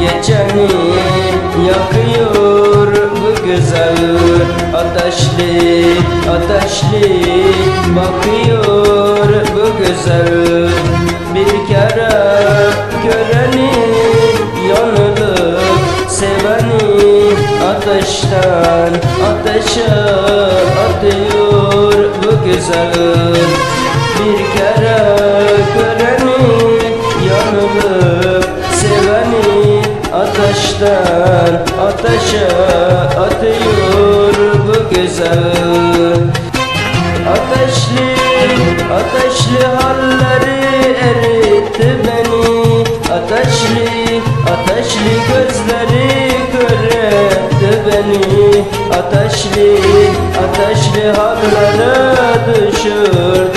geçeni yakıyor bu güzel Ateşli ateşli. Bakıyor bu güzel Bir kere göreni yanılıp seveni. Ateşten ateşe atıyor bu güzel Bir kere göreni Ateşten ateşe atıyor bu güzel. Ateşli, ateşli halleri eritti beni. Ateşli, ateşli gözleri köretti beni. Ateşli, ateşli hallere düşürdü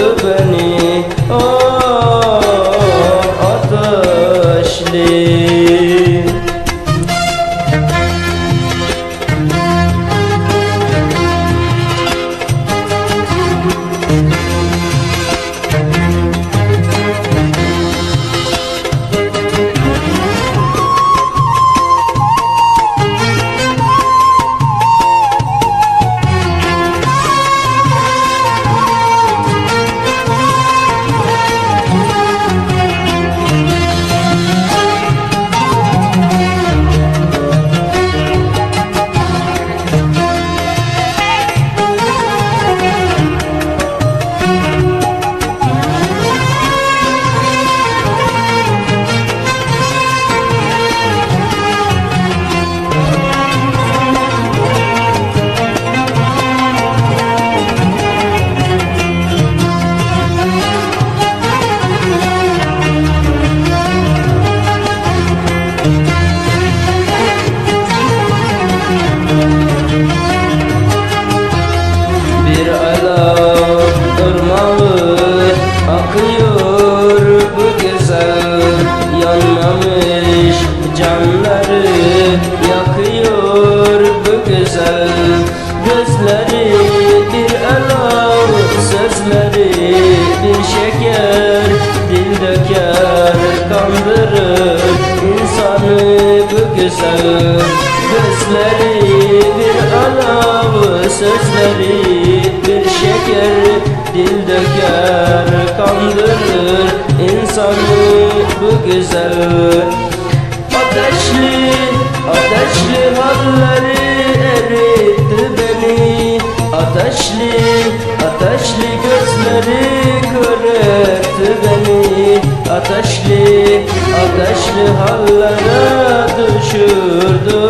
insanı bu güzel Gözleri bir alav sözleri bir şeker Dil döker kandırır insanı bu güzel. Ateşli ateşli halleri eritti beni. Ateşli ateşli gözleri köretti beni Ateşli ateşli hallere düşürdü